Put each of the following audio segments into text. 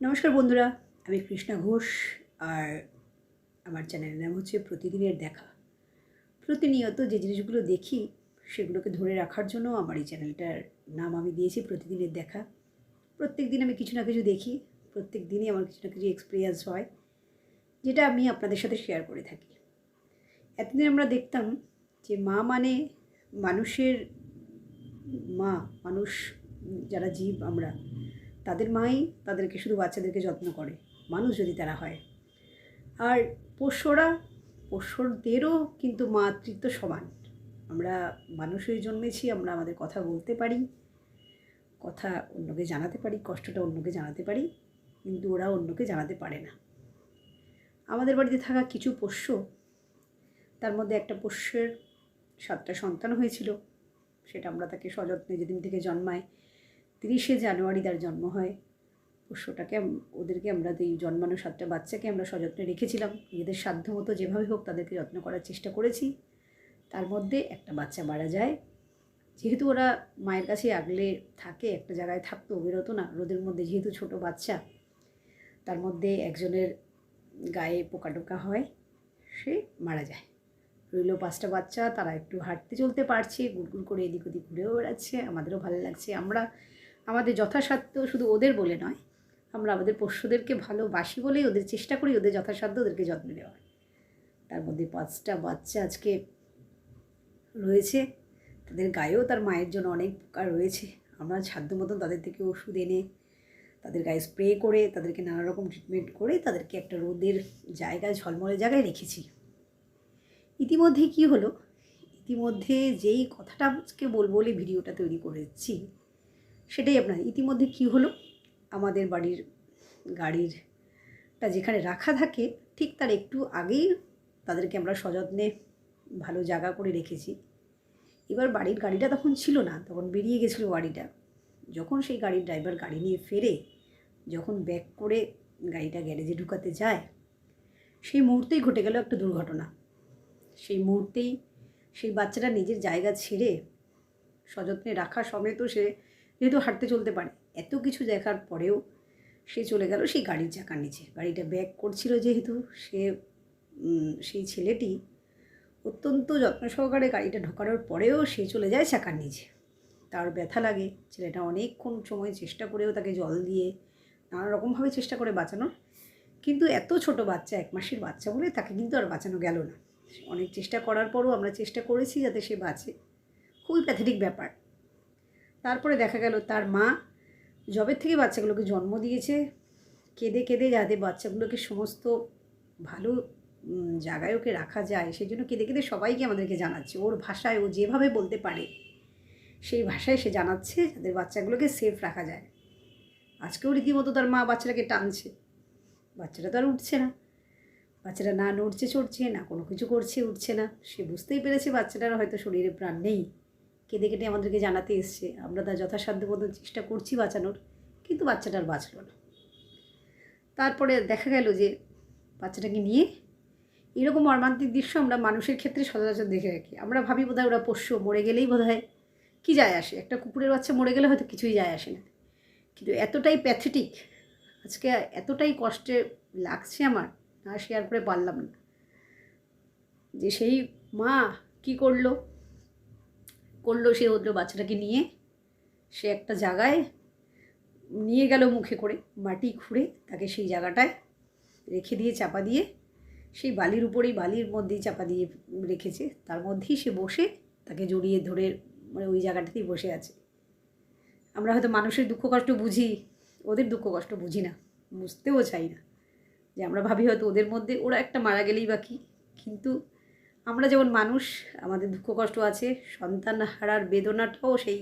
নমস্কার বন্ধুরা, আমি কৃষ্ণা ঘোষ আর আমার চ্যানেলের নাম হচ্ছে প্রতিদিনের দেখা। প্রতিনিয়ত যে জিনিসগুলো দেখি, সেগুলোকে ধরে রাখার জন্য আমার এই চ্যানেলটার নাম আমি দিয়েছি প্রতিদিনের দেখা। প্রত্যেক দিন আমি কিছু না কিছু দেখি, প্রত্যেক দিনই আমার কিছু না কিছু এক্সপিরিয়েন্স হয়, যেটা আমি আপনাদের সাথে শেয়ার করে থাকি। এতদিন আমরা দেখতাম যে মা মানে মানুষের মা, মানুষ, যারা জীব আমরা তাদের মাই তাদেরকে শুধু বাচ্চাদেরকে যত্ন করে, মানুষ যদি তারা হয়। আর পোষ্যরা, পোষ্যদেরও কিন্তু মাতৃত্ব সমান। আমরা মানুষ হয়ে জন্মেছি, আমরা আমাদের কথা বলতে পারি, কথা অন্যকে জানাতে পারি, কষ্টটা অন্যকে জানাতে পারি, কিন্তু ওরা অন্যকে জানাতে পারে না। আমাদের বাড়িতে থাকা কিছু পোষ্য, তার মধ্যে একটা পোষ্যের সাতটা সন্তান হয়েছিল, সেটা আমরা তাকে সযত্নে যেদিন থেকে জন্মায় তিরিশে জানুয়ারি তার জন্ম হয়। পোষ্যটাকে ওদেরকে আমরা এই জন্মানো সাতটা বাচ্চাকে আমরা সযত্নে রেখেছিলাম। নিজেদের সাধ্য মতো যেভাবে হোক তাদেরকে যত্ন করার চেষ্টা করেছি। তার মধ্যে একটা বাচ্চা মারা যায়। যেহেতু ওরা মায়ের কাছে আগলে থাকে, একটা জায়গায় থাকতো, বেরোতো না, রোদের মধ্যে যেহেতু ছোট বাচ্চা, তার মধ্যে একজনের গায়ে পোকা টোকা হয়, সে মারা যায়। রইল পাঁচটা বাচ্চা, তারা একটু হাঁটতে চলতে পারছে, গুড়গুড় করে এদিক ওদিক ঘুরেও বেড়াচ্ছে, আমাদেরও ভালো লাগছে। আমরা আমাদের যথাসাধ্য শুধু ওদের বলে নয়, আমরা আমাদের পোষ্যদেরকে ভালোবাসি বলেই ওদের চেষ্টা করি ওদের যথাসাধ্য ওদেরকে যত্ন নেওয়ার। তার মধ্যে পাঁচটা বাচ্চা আজকে রয়েছে, তাদের গায়েও তার মায়ের জন্য অনেক পোকা রয়েছে। আমরা সাধ্য মতন তাদের থেকে ওষুধ এনে তাদের গায়ে স্প্রে করে তাদেরকে নানা রকম ট্রিটমেন্ট করে তাদেরকে একটা রোদের জায়গায়, ঝলমলে জায়গায় রেখেছি। ইতিমধ্যে কি হলো? ইতিমধ্যে যেই কথাটা আজকে বলব বলে ভিডিওটা তৈরি করেছি সেটাই আপনার। ইতিমধ্যে কি হলো? আমাদের বাড়ির গাড়িরটা যেখানে রাখা থাকে, ঠিক তার একটু আগেই তাদেরকে আমরা সযত্নে ভালো জায়গা করে রেখেছি। এবার বাড়ির গাড়িটা তখন ছিল না, তখন বেরিয়ে গেছিল গাড়িটা যখন সেই গাড়ির ড্রাইভার গাড়ি নিয়ে ফেরে, যখন ব্যাক করে গাড়িটা গ্যারেজে ঢুকাতে যায়, সেই মুহূর্তেই ঘটে গেল একটা দুর্ঘটনা। সেই মুহূর্তেই সেই বাচ্চাটা নিজের জায়গা ছেড়ে সযত্নে রাখা সমেত সে যেহেতু হাঁটতে চলতে পারে। এত কিছু দেখার পরেও সে চলে গেল সেই গাড়ির চাকার নিচে। গাড়িটা ব্যাক করছিল যেহেতু সে সেই ছেলেটি অত্যন্ত যত্ন সহকারে গাড়িটা ঢোকানোর পরেও সে চলে যায় চাকার নিচে। তার ব্যথা লাগে, ছেলেটা অনেকক্ষণ সময় চেষ্টা করেও তাকে জল দিয়ে নানা রকমভাবে চেষ্টা করে বাঁচানোর। কিন্তু এত ছোট বাচ্চা, এক মাসের বাচ্চা বলে তাকে কিন্তু আর বাঁচানো গেল না। অনেক চেষ্টা করার পরও আমরা চেষ্টা করেছি যাতে সে বাঁচে। খুবই প্যাথেটিক ব্যাপার। তারপরে দেখা গেল তার মা জবের থেকে বাচ্চাগুলোকে জন্ম দিয়েছে। কেঁদে কেঁদে যাতে বাচ্চাগুলোকে সমস্ত ভালো জায়গায় ওকে রাখা যায়, সেই জন্য কেঁদে কেঁদে সবাইকে আমাদেরকে জানাচ্ছে। ওর ভাষায় ও যেভাবে বলতে পারে, সেই ভাষায় সে জানাচ্ছে যাতে বাচ্চাগুলোকে সেফ রাখা যায়। আজকেও রীতিমতো তার মা বাচ্চাটাকে টানছে। বাচ্চাটা তো আর উঠছে না। বাচ্চাটা না নড়ছে, চড়ছে, না কোনো কিছু করছে, উঠছে না। সে বুঝতেই পেরেছে বাচ্চাটার হয়তো শরীরে প্রাণ নেই। কেঁদে কেটে আমাদেরকে জানাতে এসছে। আমরা তার যথাসাধ্য মতো চেষ্টা করছি বাঁচানোর, কিন্তু বাচ্চাটা আর বাঁচলো না। তারপরে দেখা গেল যে বাচ্চাটাকে নিয়ে এরকম মর্মান্তিক দৃশ্য আমরা মানুষের ক্ষেত্রে সচরাচর দেখে রাখি আমরা ভাবি বোধহয় ওরা পোষ্য, মরে গেলেই বোধহয় কী যায় আসে? একটা কুকুরের বাচ্চা মরে গেলে হয়তো কিছুই যায় আসে না। কিন্তু এতটাই প্যাথেটিক আজকে এতটাই কষ্টে লাগছে আমার না শেয়ার করে পারলাম না। যে সেই মা কি করল? করল সে ওদের বাচ্চাটাকে নিয়ে। সে একটা জায়গায় নিয়ে গেল মুখে করে, মাটি খুঁড়ে তাকে সেই জায়গাটায় রেখে দিয়ে চাপা দিয়ে, সেই বালির উপরেই, বালির মধ্যেই চাপা দিয়ে রেখেছে। তার মধ্যেই সে বসে তাকে জড়িয়ে ধরে মানে ওই জায়গাটাতেই বসে আছে। আমরা হয়তো মানুষের দুঃখ কষ্ট বুঝি, ওদের দুঃখ কষ্ট বুঝি না, বুঝতেও চাই না। যে আমরা ভাবি হয়তো ওদের মধ্যে ওরা একটা মারা গেলেই বাকি কিন্তু আমরা যেমন মানুষ, আমাদের দুঃখ কষ্ট আছে, সন্তান হারার বেদনাটাও সেই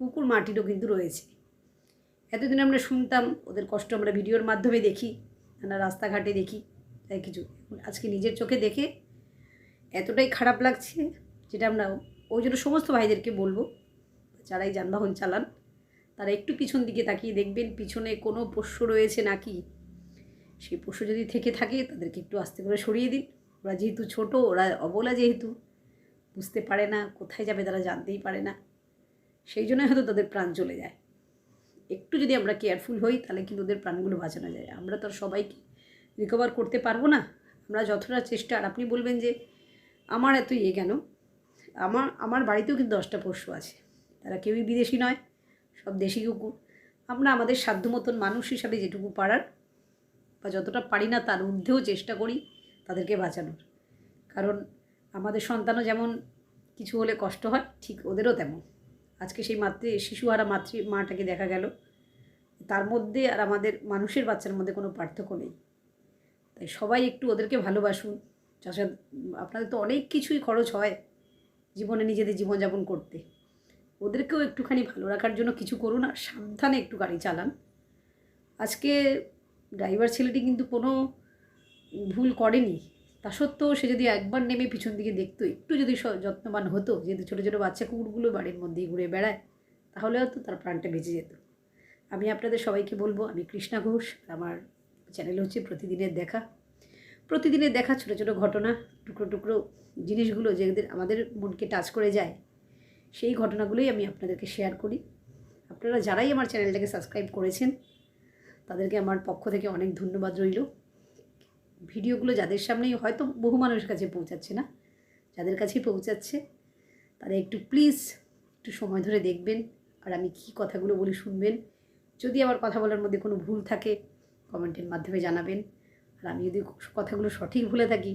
কুকুর মাটিরও কিন্তু রয়েছে। এতদিন আমরা শুনতাম, ওদের কষ্ট আমরা ভিডিওর মাধ্যমে দেখি নানা রাস্তাঘাটে দেখি, তাই কিছু। আজকে নিজের চোখে দেখে এতটাই খারাপ লাগছে, যেটা আমরা ওই জন্য সমস্ত ভাইদেরকে বলব, যারাই যানবাহন চালান, তারা একটু পিছন দিকে তাকিয়ে দেখবেন, পিছনে কোনো পোষ্য রয়েছে নাকি? সেই পোষ্য যদি থেকে থাকে, তাদেরকে একটু আস্তে করে সরিয়ে দিন। ওরা যেহেতু ছোট, ওরা অবলা যেহেতু, বুঝতে পারে না কোথায় যাবে তারা জানতেই পারে না। সেই জন্যই হয়তো তাদের প্রাণ চলে যায়। একটু যদি আমরা কেয়ারফুল হই, তাহলে কিন্তু ওদের প্রাণগুলো বাঁচানো যায়। আমরা তো সবাইকে রিকভার করতে পারব না। আমরা যতটা চেষ্টা, আর আপনি বলবেন যে আমার এত ইয়ে কেন? আমার আমার বাড়িতেও কিন্তু দশটা পশু আছে। তারা কেউই বিদেশি নয়, সব দেশি কুকুর। আমরা আমাদের সাধ্য মতন মানুষ হিসাবে যেটুকু পারার বা যতটা পারি না তার ঊর্ধ্বেও চেষ্টা করি। তাদেরকে বাঁচানোর। কারণ আমাদের সন্তানও যেমন কিছু হলে কষ্ট হয়, ঠিক ওদেরও তেমন। আজকে সেই মাতৃ, শিশুহারা মাতৃ, মাটাকে দেখা গেল। তার মধ্যে আর আমাদের মানুষের বাচ্চার মধ্যে কোনো পার্থক্য নেই। তাই সবাই একটু ওদেরকে ভালোবাসুন। চাষাদ আপনাদের তো অনেক কিছুই খরচ হয় জীবনে নিজেদের জীবনযাপন করতে। ওদেরকেও একটুখানি ভালো রাখার জন্য কিছু করুন আর সাবধানে একটু গাড়ি চালান। আজকে ড্রাইভার ছেলেটি কিন্তু কোনো ভুল করেনি, তা সত্ত্বেও সে যদি একবার নেমে পিছন দিকে দেখতো, একটু যদি যত্নবান হতো, যেহেতু ছোটো ছোটো বাচ্চা কুকুরগুলো বাড়ির মধ্যেই ঘুরে বেড়ায়, তাহলে হয়তো তার প্রাণটা বেঁচে যেত। আমি আপনাদের সবাইকে বলব, আমি কৃষ্ণা ঘোষ আমার চ্যানেল হচ্ছে প্রতিদিনের দেখা। প্রতিদিনের দেখা ছোটো ছোটো ঘটনা, টুকরো টুকরো জিনিসগুলো যেদের আমাদের মনকে টাচ করে যায়, সেই ঘটনাগুলোই আমি আপনাদেরকে শেয়ার করি। আপনারা যারাই আমার চ্যানেলটাকে সাবস্ক্রাইব করেছেন, তাদেরকে আমার পক্ষ থেকে অনেক ধন্যবাদ রইল। ভিডিওগুলো যাদের সামনেই হয়তো বহু মানুষের কাছে পৌঁছাচ্ছে না, যাদের কাছেই পৌঁছাচ্ছে, তারা একটু প্লিজ একটু সময় ধরে দেখবেন আর আমি কী কথাগুলো বলি শুনবেন। যদি আমার কথা বলার মধ্যে কোনো ভুল থাকে কমেন্টের মাধ্যমে জানাবেন। আর আমি যদি কথাগুলো সঠিক ভুলে থাকি,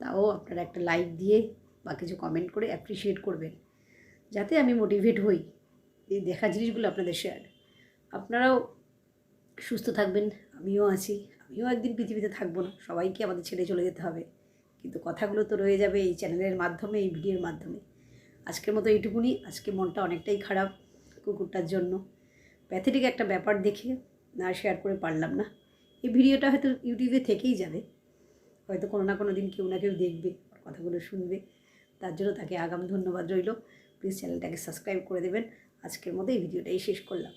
তাও আপনারা একটা লাইক দিয়ে বা কিছু কমেন্ট করে অ্যাপ্রিসিয়েট করবেন। যাতে আমি মোটিভেট হই এই দেখা জিনিসগুলো আপনাদের শেয়ার আপনারাও সুস্থ থাকবেন, আমিও আছি। আমিও একদিন পৃথিবীতে থাকব না, সবাইকে আমাদের ছেড়ে চলে যেতে হবে। কিন্তু কথাগুলো তো রয়ে যাবে এই চ্যানেলের মাধ্যমে, এই ভিডিওর মাধ্যমে। আজকের মতো এইটুকুনি, আজকে মনটা অনেকটাই খারাপ কুকুরটার জন্য। প্যাথেটিক একটা ব্যাপার দেখে না শেয়ার করে পারলাম না। এই ভিডিওটা হয়তো ইউটিউবে থেকেই যাবে। হয়তো কোনো না কোনো দিন কেউ না কেউ দেখবে কথাগুলো শুনবে। তার জন্য তাকে আগাম ধন্যবাদ রইল। প্লিজ চ্যানেলটাকে সাবস্ক্রাইব করে দেবেন। আজকের মতো এই ভিডিওটাই শেষ করলাম।